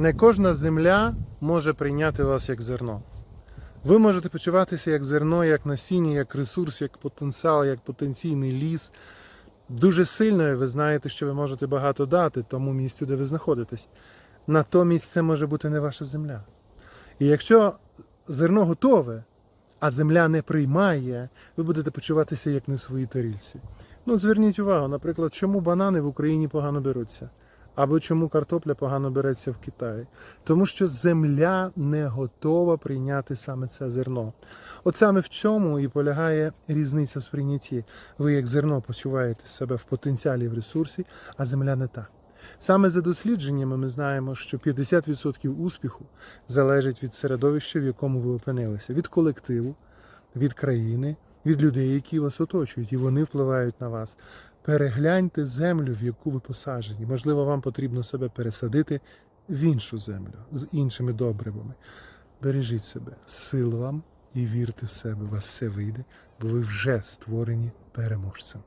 Не кожна земля може прийняти вас як зерно. Ви можете почуватися як зерно, як насіння, як ресурс, як потенціал, як потенційний ліс. Дуже сильно і ви знаєте, що ви можете багато дати тому місцю, де ви знаходитесь. Натомість це може бути не ваша земля. І якщо зерно готове, а земля не приймає, ви будете почуватися як в своїй тарільці. Ну, зверніть увагу, наприклад, чому банани в Україні погано беруться, або чому картопля погано береться в Китаї. Тому що земля не готова прийняти саме це зерно. От саме в цьому і полягає різниця в сприйнятті. Ви, як зерно, почуваєте себе в потенціалі в ресурсі, а земля не та. Саме за дослідженнями ми знаємо, що 50% успіху залежить від середовища, в якому ви опинилися, від колективу, від країни, від людей, які вас оточують, і вони впливають на вас. Перегляньте землю, в яку ви посаджені. Можливо, вам потрібно себе пересадити в іншу землю з іншими добривами. Бережіть себе, сил вам і вірте в себе, у вас все вийде, бо ви вже створені переможцем.